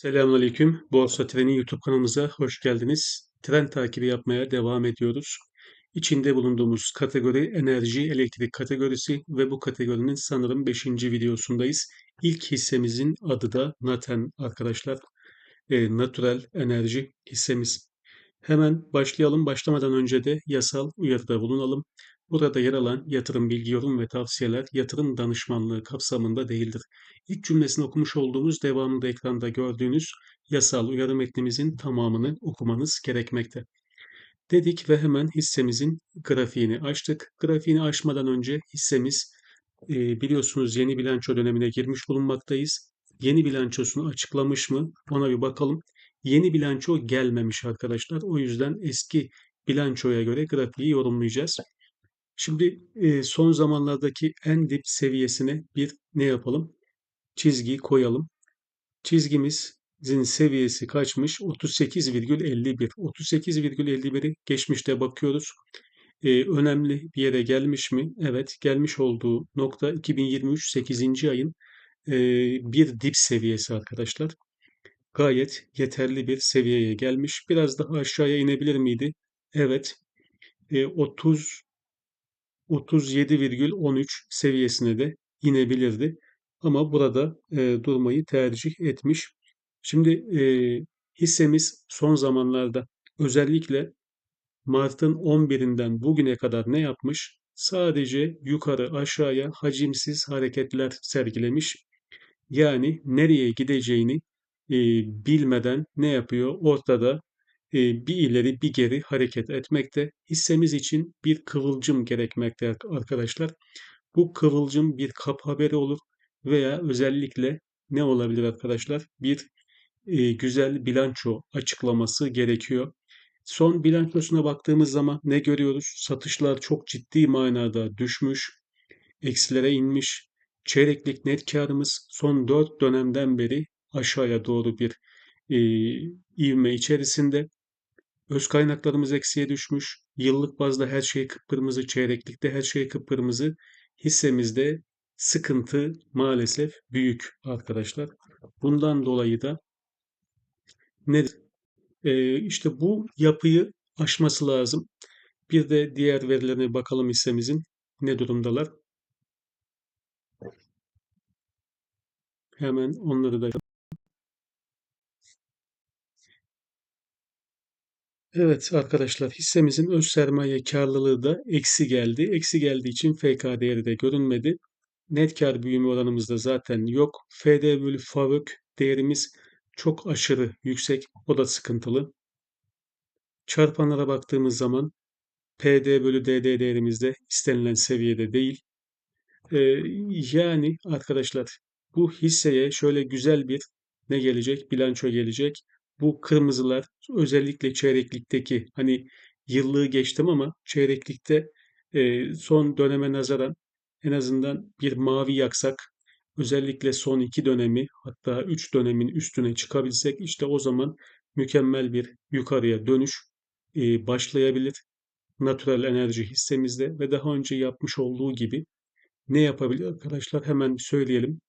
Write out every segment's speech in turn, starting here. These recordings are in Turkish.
Selamünaleyküm. Borsa Treni YouTube kanalımıza hoş geldiniz. Tren takibi yapmaya devam ediyoruz. İçinde bulunduğumuz kategori enerji, elektrik kategorisi ve bu kategorinin sanırım 5. videosundayız. İlk hissemizin adı da Naten arkadaşlar. E, Natural Enerji hissemiz. Hemen başlayalım. Başlamadan önce de yasal uyarıda bulunalım. Burada yer alan yatırım bilgi, yorum ve tavsiyeler yatırım danışmanlığı kapsamında değildir. İlk cümlesini okumuş olduğumuz devamında ekranda gördüğünüz yasal uyarı metnimizin tamamını okumanız gerekmekte. Dedik ve hemen hissemizin grafiğini açtık. Grafiğini açmadan önce hissemiz e, biliyorsunuz yeni bilanço dönemine girmiş bulunmaktayız. Yeni bilançosunu açıklamış mı? Ona bir bakalım. Yeni bilanço gelmemiş arkadaşlar. O yüzden eski bilançoya göre grafiği yorumlayacağız. Şimdi e, son zamanlardaki en dip seviyesine bir ne yapalım? Çizgi koyalım. Çizgimizin seviyesi kaçmış? 38,51. 38,51'i geçmişte bakıyoruz. E, önemli bir yere gelmiş mi? Evet, gelmiş olduğu nokta 2023 8. ayın e, bir dip seviyesi arkadaşlar. Gayet yeterli bir seviyeye gelmiş. Biraz daha aşağıya inebilir miydi? Evet. E, 30 37,13 seviyesine de inebilirdi. Ama burada e, durmayı tercih etmiş. Şimdi e, hissemiz son zamanlarda özellikle Mart'ın 11'inden bugüne kadar ne yapmış? Sadece yukarı aşağıya hacimsiz hareketler sergilemiş. Yani nereye gideceğini e, bilmeden ne yapıyor? Ortada bir ileri bir geri hareket etmekte. Hissemiz için bir kıvılcım gerekmekte arkadaşlar. Bu kıvılcım bir kap haberi olur veya özellikle ne olabilir arkadaşlar? Bir e, güzel bilanço açıklaması gerekiyor. Son bilançosuna baktığımız zaman ne görüyoruz? Satışlar çok ciddi manada düşmüş, eksilere inmiş. Çeyreklik net karımız son 4 dönemden beri aşağıya doğru bir e, ivme içerisinde. Öz kaynaklarımız eksiye düşmüş. Yıllık bazda her şey kıpkırmızı, çeyreklikte her şey kıpkırmızı. Hissemizde sıkıntı maalesef büyük arkadaşlar. Bundan dolayı da ne e, işte bu yapıyı aşması lazım. Bir de diğer verilerine bakalım hissemizin ne durumdalar. Hemen onları da Evet arkadaşlar hissemizin öz sermaye karlılığı da eksi geldi. Eksi geldiği için FK değeri de görünmedi. Net kar büyüme oranımız da zaten yok. FD bölü FAVÖK değerimiz çok aşırı yüksek. O da sıkıntılı. Çarpanlara baktığımız zaman PD bölü DD değerimiz de istenilen seviyede değil. Ee, yani arkadaşlar bu hisseye şöyle güzel bir ne gelecek? Bilanço gelecek bu kırmızılar özellikle çeyreklikteki hani yıllığı geçtim ama çeyreklikte e, son döneme nazaran en azından bir mavi yaksak özellikle son iki dönemi hatta üç dönemin üstüne çıkabilsek işte o zaman mükemmel bir yukarıya dönüş e, başlayabilir. Natural enerji hissemizde ve daha önce yapmış olduğu gibi ne yapabilir arkadaşlar hemen söyleyelim.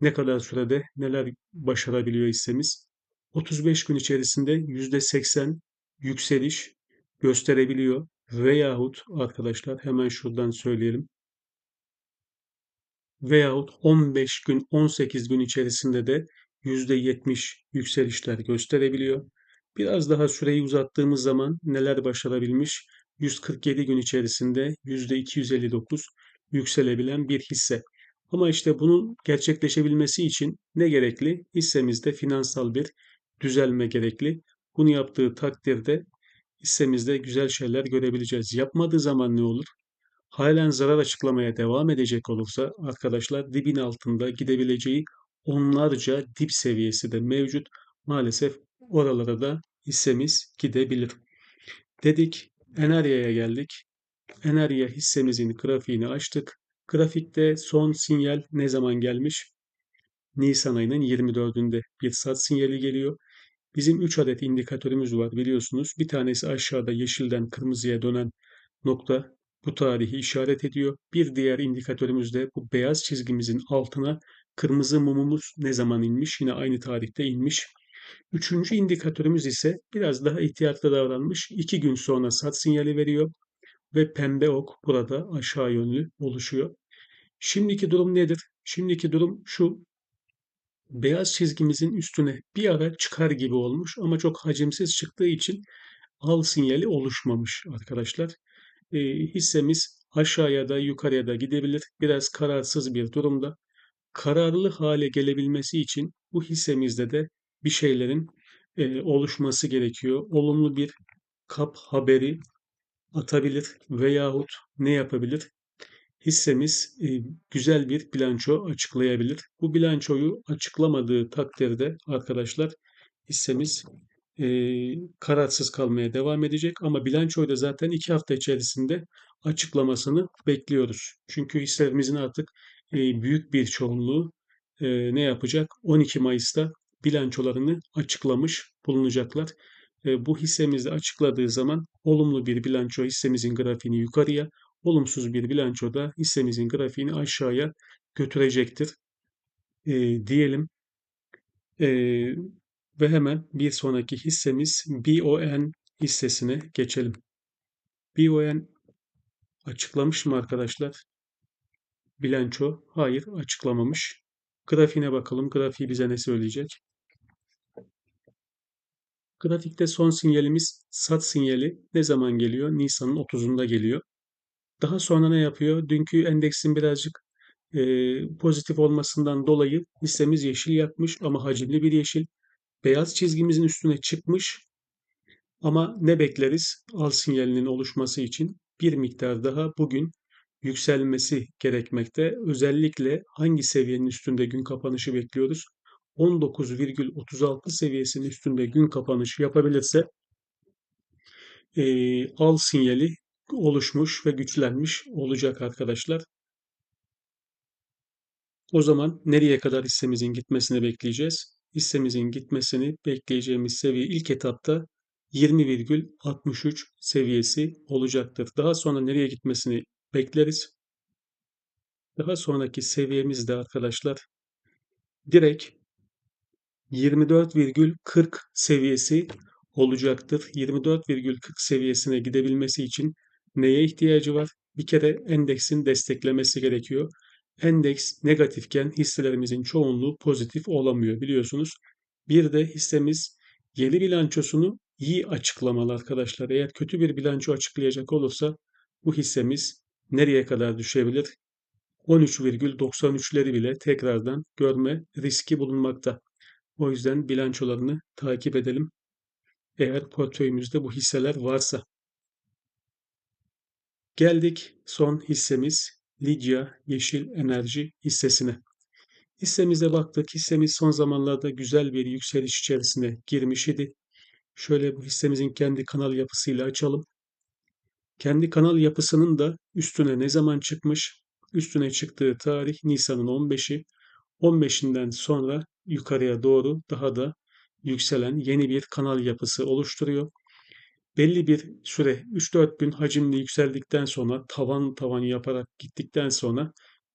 Ne kadar sürede neler başarabiliyor hissemiz? 35 gün içerisinde %80 yükseliş gösterebiliyor. Veyahut arkadaşlar hemen şuradan söyleyelim. Veyahut 15 gün 18 gün içerisinde de %70 yükselişler gösterebiliyor. Biraz daha süreyi uzattığımız zaman neler başarabilmiş? 147 gün içerisinde %259 yükselebilen bir hisse. Ama işte bunun gerçekleşebilmesi için ne gerekli? Hissemizde finansal bir düzelme gerekli. Bunu yaptığı takdirde hissemizde güzel şeyler görebileceğiz. Yapmadığı zaman ne olur? Halen zarar açıklamaya devam edecek olursa arkadaşlar dibin altında gidebileceği onlarca dip seviyesi de mevcut. Maalesef oralara da hissemiz gidebilir. Dedik Enerya'ya geldik. Enerya hissemizin grafiğini açtık. Grafikte son sinyal ne zaman gelmiş? Nisan ayının 24'ünde bir sat sinyali geliyor. Bizim 3 adet indikatörümüz var biliyorsunuz. Bir tanesi aşağıda yeşilden kırmızıya dönen nokta bu tarihi işaret ediyor. Bir diğer indikatörümüz de bu beyaz çizgimizin altına kırmızı mumumuz ne zaman inmiş? Yine aynı tarihte inmiş. Üçüncü indikatörümüz ise biraz daha ihtiyatlı davranmış. İki gün sonra sat sinyali veriyor ve pembe ok burada aşağı yönlü oluşuyor. Şimdiki durum nedir? Şimdiki durum şu. Beyaz çizgimizin üstüne bir ara çıkar gibi olmuş ama çok hacimsiz çıktığı için al sinyali oluşmamış arkadaşlar. E, hissemiz aşağıya da yukarıya da gidebilir. Biraz kararsız bir durumda. Kararlı hale gelebilmesi için bu hissemizde de bir şeylerin e, oluşması gerekiyor. Olumlu bir kap haberi atabilir veyahut ne yapabilir? Hissemiz e, güzel bir bilanço açıklayabilir. Bu bilançoyu açıklamadığı takdirde arkadaşlar hissemiz e, kararsız kalmaya devam edecek ama bilançoyu da zaten iki hafta içerisinde açıklamasını bekliyoruz. Çünkü hisselerimizin artık e, büyük bir çoğunluğu e, ne yapacak? 12 Mayıs'ta bilançolarını açıklamış bulunacaklar. Bu hissemizi açıkladığı zaman olumlu bir bilanço hissemizin grafiğini yukarıya, olumsuz bir bilanço da hissemizin grafiğini aşağıya götürecektir e, diyelim. E, ve hemen bir sonraki hissemiz BON hissesine geçelim. BON açıklamış mı arkadaşlar? Bilanço? Hayır açıklamamış. Grafiğine bakalım. Grafiği bize ne söyleyecek? Grafikte son sinyalimiz sat sinyali ne zaman geliyor? Nisan'ın 30'unda geliyor. Daha sonra ne yapıyor? Dünkü endeksin birazcık e, pozitif olmasından dolayı hissemiz yeşil yapmış ama hacimli bir yeşil. Beyaz çizgimizin üstüne çıkmış ama ne bekleriz? Al sinyalinin oluşması için bir miktar daha bugün yükselmesi gerekmekte. Özellikle hangi seviyenin üstünde gün kapanışı bekliyoruz? 19,36 seviyesinin üstünde gün kapanışı yapabilirse e, al sinyali oluşmuş ve güçlenmiş olacak arkadaşlar. O zaman nereye kadar hissemizin gitmesini bekleyeceğiz? Hissemizin gitmesini bekleyeceğimiz seviye ilk etapta 20,63 seviyesi olacaktır. Daha sonra nereye gitmesini bekleriz. Daha sonraki seviyemiz de arkadaşlar direkt 24,40 seviyesi olacaktır. 24,40 seviyesine gidebilmesi için neye ihtiyacı var? Bir kere endeksin desteklemesi gerekiyor. Endeks negatifken hisselerimizin çoğunluğu pozitif olamıyor biliyorsunuz. Bir de hissemiz yeni bilançosunu iyi açıklamalı arkadaşlar. Eğer kötü bir bilanço açıklayacak olursa bu hissemiz nereye kadar düşebilir? 13,93'leri bile tekrardan görme riski bulunmakta. O yüzden bilançolarını takip edelim. Eğer portföyümüzde bu hisseler varsa. Geldik son hissemiz Lidya Yeşil Enerji hissesine. Hissemize baktık. Hissemiz son zamanlarda güzel bir yükseliş içerisine girmiş idi. Şöyle bu hissemizin kendi kanal yapısıyla açalım. Kendi kanal yapısının da üstüne ne zaman çıkmış? Üstüne çıktığı tarih Nisan'ın 15'i. 15'inden sonra yukarıya doğru daha da yükselen yeni bir kanal yapısı oluşturuyor. Belli bir süre 3-4 gün hacimli yükseldikten sonra tavan tavan yaparak gittikten sonra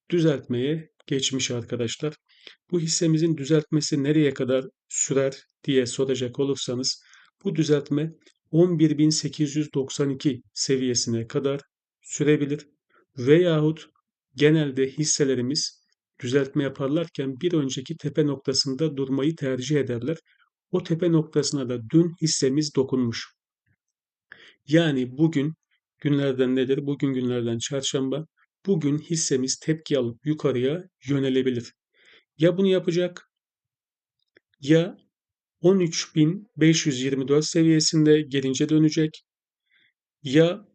düzeltmeye geçmiş arkadaşlar. Bu hissemizin düzeltmesi nereye kadar sürer diye soracak olursanız bu düzeltme 11.892 seviyesine kadar sürebilir veyahut genelde hisselerimiz düzeltme yaparlarken bir önceki tepe noktasında durmayı tercih ederler. O tepe noktasına da dün hissemiz dokunmuş. Yani bugün günlerden nedir? Bugün günlerden çarşamba. Bugün hissemiz tepki alıp yukarıya yönelebilir. Ya bunu yapacak ya 13.524 seviyesinde gelince dönecek ya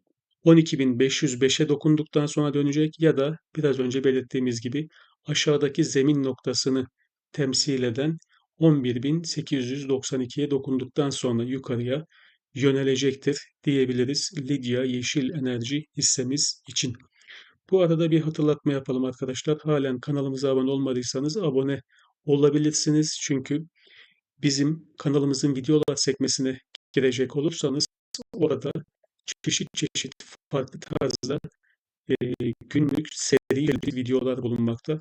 12.505'e dokunduktan sonra dönecek ya da biraz önce belirttiğimiz gibi aşağıdaki zemin noktasını temsil eden 11.892'ye dokunduktan sonra yukarıya yönelecektir diyebiliriz Lidya Yeşil Enerji hissemiz için. Bu arada bir hatırlatma yapalım arkadaşlar. Halen kanalımıza abone olmadıysanız abone olabilirsiniz. Çünkü bizim kanalımızın videolar sekmesine girecek olursanız orada çeşit çeşit farklı tarzda e, günlük seri videolar bulunmakta.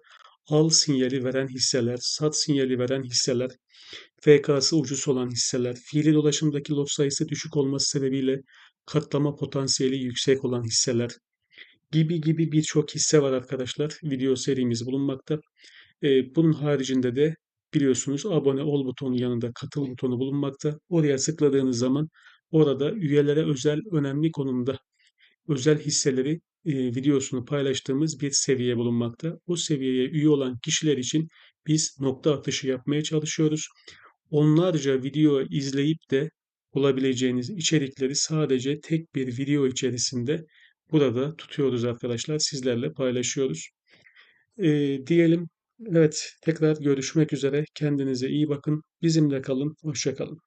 Al sinyali veren hisseler, sat sinyali veren hisseler, FK'sı ucuz olan hisseler, fiili dolaşımdaki lot sayısı düşük olması sebebiyle katlama potansiyeli yüksek olan hisseler gibi gibi birçok hisse var arkadaşlar. Video serimiz bulunmakta. Ee, bunun haricinde de biliyorsunuz abone ol butonu yanında katıl butonu bulunmakta. Oraya tıkladığınız zaman orada üyelere özel önemli konumda özel hisseleri e, videosunu paylaştığımız bir seviye bulunmakta. O seviyeye üye olan kişiler için biz nokta atışı yapmaya çalışıyoruz. Onlarca video izleyip de bulabileceğiniz içerikleri sadece tek bir video içerisinde burada tutuyoruz arkadaşlar. Sizlerle paylaşıyoruz. E, diyelim evet tekrar görüşmek üzere. Kendinize iyi bakın. Bizimle kalın. Hoşça kalın.